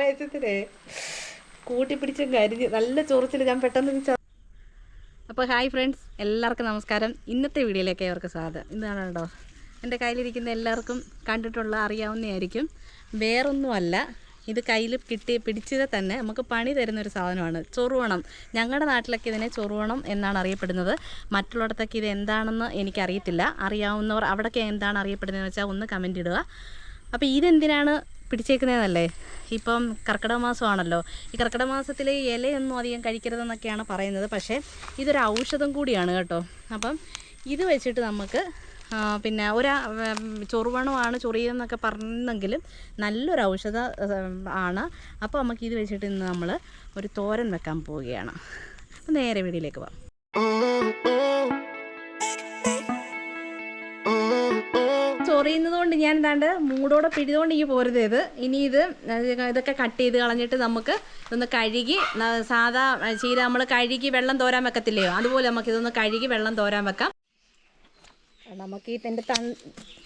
ആവേശത്തിലേ കൂട്ടിപ്പിടിച്ച് കരിഞ്ഞ് നല്ല ചൊറിച്ചിൽ ഞാൻ പെട്ടെന്ന് അപ്പോൾ ഹായ് ഫ്രണ്ട്സ് എല്ലാവർക്കും നമസ്കാരം. ഇന്നത്തെ വീഡിയോയിലേക്ക് അവർക്ക് സ്വാഗതം. ഇതാണ് കേട്ടോ എന്റെ കയ്യിലിരിക്കുന്ന എല്ലാവർക്കും കണ്ടിട്ടുള്ള അറിയാവുന്നതായിരിക്കും. വേറൊന്നുമല്ല ഇത് കയ്യിൽ കിട്ടി പിടിച്ചത് തന്നെ നമുക്ക് പണി തരുന്ന ഒരു സാധനമാണ്. ചൊറുവണം. ഞങ്ങളുടെ നാട്ടിലൊക്കെ ഇതിനെ ചൊറുവണം എന്നാണ് അറിയപ്പെടുന്നത്. മറ്റുള്ളിടത്തൊക്കെ ഇത് എന്താണെന്ന് എനിക്കറിയത്തില്ല. അറിയാവുന്നവർ അവിടെയൊക്കെ എന്താണ് അറിയപ്പെടുന്നതെന്ന് വെച്ചാൽ ഒന്ന് കമന്റ് ഇടുക. അപ്പോൾ ഇതെന്തിനാണ് പിടിച്ചേക്കുന്നതെന്നല്ലേ ഇപ്പം കർക്കിടക മാസമാണല്ലോ. ഈ കർക്കിടക മാസത്തിൽ ഇലയൊന്നും അധികം കഴിക്കരുതെന്നൊക്കെയാണ് പറയുന്നത്. പക്ഷേ ഇതൊരു ഔഷധം കൂടിയാണ് കേട്ടോ. അപ്പം ഇത് വെച്ചിട്ട് നമുക്ക് പിന്നെ ഒരു ചൊറുവണമാണ് ചൊറിയെന്നൊക്കെ പറഞ്ഞെങ്കിലും നല്ലൊരു ഔഷധ ആണ്. അപ്പോൾ നമുക്ക് ഇത് വെച്ചിട്ട് ഇന്ന് നമ്മൾ ഒരു തോരൻ വെക്കാൻ പോവുകയാണ്. നേരെ വീടിലേക്ക് പോവാം. ചൊറിയുന്നത് കൊണ്ട് ഞാൻ എന്താണ്ട് മൂടോടെ പിടിതുകൊണ്ട് ഈ പോരുത് ഇത്. ഇനി ഇത് ഇതൊക്കെ കട്ട് ചെയ്ത് കളഞ്ഞിട്ട് നമുക്ക് ഇതൊന്ന് കഴുകി സാധാ ചീര നമ്മൾ കഴുകി വെള്ളം തോരാൻ വെക്കത്തില്ലയോ? അതുപോലെ നമുക്ക് ഇതൊന്ന് കഴുകി വെള്ളം തോരാൻ വെക്കാം. നമുക്ക് ഈ എന്റെ തൺ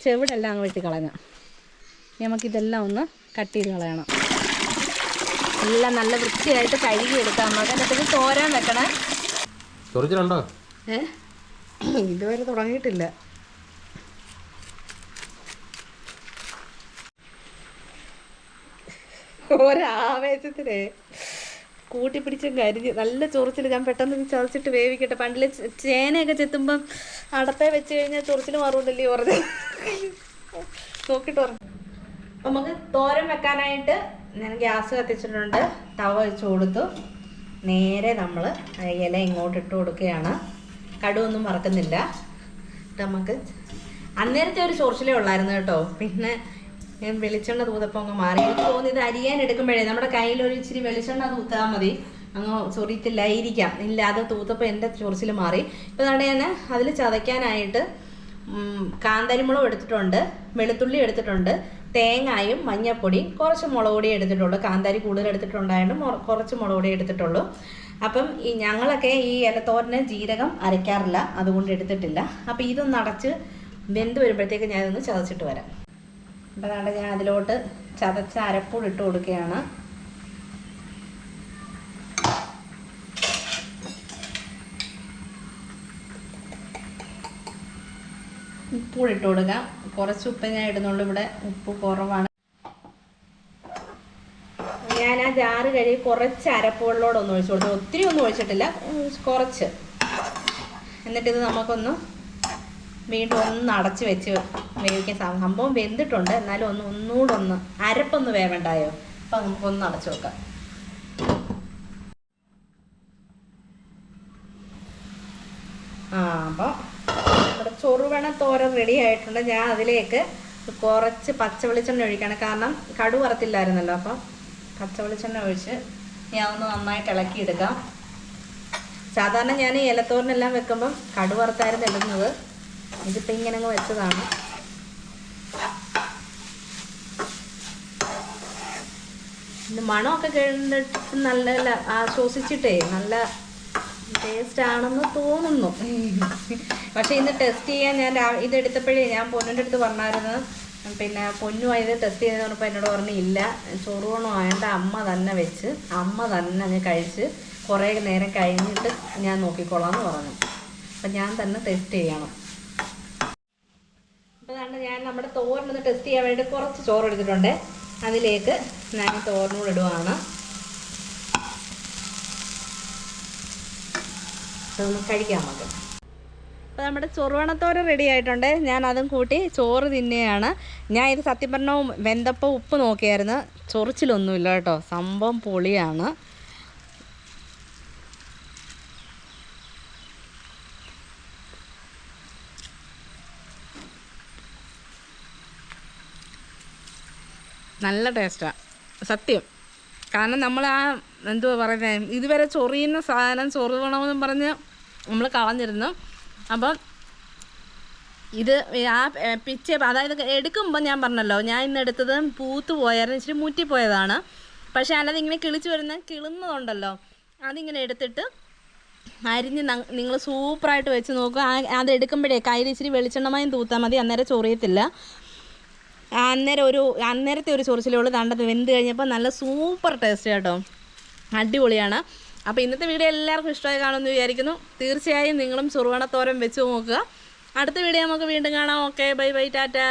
ചെവിടെല്ലാം അങ്ങ് വെട്ടി കളയാം. നമുക്കിതെല്ലാം ഒന്ന് കട്ട് ചെയ്ത് കളയണം. എല്ലാം നല്ല വൃത്തിയായിട്ട് കഴുകി എടുക്കാം. നമുക്ക് തോരാൻ വെക്കണേ. ഇതുവരെ തുടങ്ങിയിട്ടില്ല. ഒരാവേശത്തിലേ കൂട്ടിപ്പിടിച്ചും കരിഞ്ഞ് നല്ല ചൊറിച്ചിൽ ഞാൻ പെട്ടെന്ന് ചതച്ചിട്ട് വേവിക്കട്ടെ. പണ്ടിൽ ചേനയൊക്കെ ചെത്തുമ്പം അടപ്പേ വെച്ച് കഴിഞ്ഞാൽ ചൊറിച്ചിൽ മാറുമല്ലേ പറഞ്ഞ് നോക്കിട്ട് പറഞ്ഞു നമുക്ക് തോരൻ വെക്കാനായിട്ട് ഞാൻ ഗ്യാസ് കത്തിച്ചിട്ടുണ്ട്. തവ വെച്ച് കൊടുത്തു. നേരെ നമ്മൾ ഇല ഇങ്ങോട്ട് ഇട്ട് കൊടുക്കുകയാണ്. കടുവൊന്നും മറക്കുന്നില്ല നമുക്ക് അന്നേരത്തെ ഒരു ചൊറിച്ചിലേ ഉള്ളായിരുന്നു കേട്ടോ. പിന്നെ ഞാൻ വെളിച്ചെണ്ണ തൂതപ്പം അങ്ങ് മാറി. എനിക്ക് തോന്നി ഇത് അരിയാൻ എടുക്കുമ്പോഴേ നമ്മുടെ കയ്യിൽ ഒരു ഇച്ചിരി വെളിച്ചെണ്ണ തൂത്താൽ മതി. അങ്ങ് ചൊറിയത്തില്ലായിരിക്കാം ഇല്ല അത് തൂത്തപ്പോൾ എന്റെ ചൊറിച്ചിൽ മാറി. ഇപ്പൊ അവിടെ ഞാൻ അതിൽ ചതയ്ക്കാനായിട്ട് കാന്തരിമുളക് എടുത്തിട്ടുണ്ട് വെളുത്തുള്ളി എടുത്തിട്ടുണ്ട് തേങ്ങായും മഞ്ഞപ്പൊടിയും കുറച്ച് മുളക് പൊടി എടുത്തിട്ടുള്ളൂ. കാന്താരി കൂടുതൽ എടുത്തിട്ടുണ്ടായതുകൊണ്ട് കുറച്ച് മുളക് പൊടി എടുത്തിട്ടുള്ളൂ. അപ്പം ഈ ഞങ്ങളൊക്കെ ഈ ഇലത്തോരന് ജീരകം അരയ്ക്കാറില്ല അതുകൊണ്ട് എടുത്തിട്ടില്ല. അപ്പം ഇതൊന്ന് അടച്ച് വെന്ത് വരുമ്പോഴത്തേക്ക് ഞാനിതൊന്ന് ചതച്ചിട്ട് വരാം. അപ്പം അതാണ്ട് ഞാൻ അതിലോട്ട് ചതച്ച അരപ്പൂട് ഇട്ട് കൊടുക്കുകയാണ്. ഉപ്പൂടി ഇട്ട് കൊടുക്കാം. കുറച്ച് ഉപ്പ് ഞാൻ ഇടുന്നുള്ളൂ. ഇവിടെ ഉപ്പ് കുറവാണ്. ഞാൻ ആ ജാറ് കഴുകി കുറച്ച് അരപ്പുകളിലൂടെ ഒന്ന് ഒഴിച്ചു കൊടുത്തു. ഒത്തിരി ഒന്നും ഒഴിച്ചിട്ടില്ല. കുറച്ച്. എന്നിട്ടിത് നമുക്കൊന്ന് വീണ്ടും ഒന്ന് അടച്ച് വെച്ച് വേവിക്കാൻ സാധനം സംഭവം വെന്തിട്ടുണ്ട്. എന്നാലും ഒന്ന് ഒന്നുകൂടെ ഒന്ന് അരപ്പൊന്ന് വേവണ്ടായോ? അപ്പം നമുക്കൊന്ന് അടച്ചു നോക്കാം. ആ അപ്പോൾ നമ്മുടെ ചൊറുവണ തോരൻ റെഡി ആയിട്ടുണ്ട്. ഞാൻ അതിലേക്ക് കുറച്ച് പച്ച വെളിച്ചെണ്ണ ഒഴിക്കണം. കാരണം കടു വറുത്തില്ലായിരുന്നല്ലോ. അപ്പം പച്ച വെളിച്ചെണ്ണ ഒഴിച്ച് ഞാൻ ഒന്ന് നന്നായിട്ട് ഇളക്കിയെടുക്കാം. സാധാരണ ഞാൻ ഇലത്തോരനെല്ലാം വെക്കുമ്പം കടു വറുത്തായിരുന്നു ഇടുന്നത്. ഇതിപ്പോൾ ഇങ്ങനെ അങ്ങ് വെച്ചതാണ് മണമൊക്കെ കേട്ടിട്ട് നല്ല ആശ്വസിച്ചിട്ടേ നല്ല ടേസ്റ്റ് ആണെന്ന് തോന്നുന്നു. പക്ഷെ ഇന്ന് ടെസ്റ്റ് ചെയ്യാൻ ഞാൻ ഇതെടുത്തപ്പോഴേ ഞാൻ പൊന്നിന്റെ അടുത്ത് പറഞ്ഞായിരുന്നു. പിന്നെ പൊന്നു ആയത് ടെസ്റ്റ് ചെയ്തെന്ന് പറഞ്ഞപ്പോൾ എന്നോട് പറഞ്ഞു ഇല്ല ആയതുകൊണ്ട് അമ്മ തന്നെ വെച്ച് അമ്മ തന്നെ ഞാൻ കഴിച്ച് കുറേ നേരം കഴിഞ്ഞിട്ട് ഞാൻ നോക്കിക്കോളാം എന്ന് പറഞ്ഞു. അപ്പം ഞാൻ തന്നെ ടെസ്റ്റ് ചെയ്യണം. ഞാൻ നമ്മുടെ തോരനൊന്ന് ടെസ്റ്റ് ചെയ്യാൻ വേണ്ടി കുറച്ച് ചോറ് എടുത്തിട്ടുണ്ട്. അതിലേക്ക് ഞാൻ തോരനോട് ഇടുവാണ്. അതൊന്ന് കഴിക്കാം നമുക്ക് അപ്പോൾ നമ്മുടെ ചൊറുവണത്തോരൻ റെഡി ആയിട്ടുണ്ട്. ഞാൻ അതും കൂട്ടി ചോറ് തിന്നെയാണ് ഞാൻ ഇത് സത്യം പറഞ്ഞ വെന്തപ്പോൾ ഉപ്പ് നോക്കിയായിരുന്നു. ചൊറിച്ചിലൊന്നുമില്ല കേട്ടോ. സംഭവം പൊളിയാണ്. നല്ല ടേസ്റ്റാണ് സത്യം. കാരണം നമ്മൾ ആ എന്തുവാ പറയുന്നത് ഇതുവരെ ചൊറിയുന്ന സാധനം ചൊറുകണമെന്നും പറഞ്ഞ് നമ്മൾ കളഞ്ഞിരുന്നു. അപ്പം ഇത് ആ പിച്ച അതായത് എടുക്കുമ്പോൾ ഞാൻ പറഞ്ഞല്ലോ ഞാൻ ഇന്ന് എടുത്തത് പൂത്ത് പോയായിരുന്നു ഇച്ചിരി മുറ്റിപ്പോയതാണ് പക്ഷേ അല്ലാതെ ഇങ്ങനെ കിളിച്ച് വരുന്ന കിളുന്നതുണ്ടല്ലോ അതിങ്ങനെ എടുത്തിട്ട് അരിഞ്ഞ് നിങ്ങൾ സൂപ്പറായിട്ട് വെച്ച് നോക്കുക. അതെടുക്കുമ്പോഴേ കയ്യിൽ ഇച്ചിരി വെളിച്ചെണ്ണമായും തൂത്താൽ മതി അന്നേരം ചൊറിയത്തില്ല. അന്നേരം ഒരു അന്നേരത്തെ ഒരു ചൊറിച്ചിലേ ഉള്ളൂ തണ്ടത് വെന്ത് കഴിഞ്ഞപ്പോൾ നല്ല സൂപ്പർ ടേസ്റ്റ് കേട്ടോ അടിപൊളിയാണ്. അപ്പോൾ ഇന്നത്തെ വീഡിയോ എല്ലാവർക്കും ഇഷ്ടമായി കാണുമെന്ന് വിചാരിക്കുന്നു. തീർച്ചയായും നിങ്ങളും ചുറുവണത്തോരൻ വെച്ച് നോക്കുക. അടുത്ത വീഡിയോ നമുക്ക് വീണ്ടും കാണാം. Okay bye bye tata.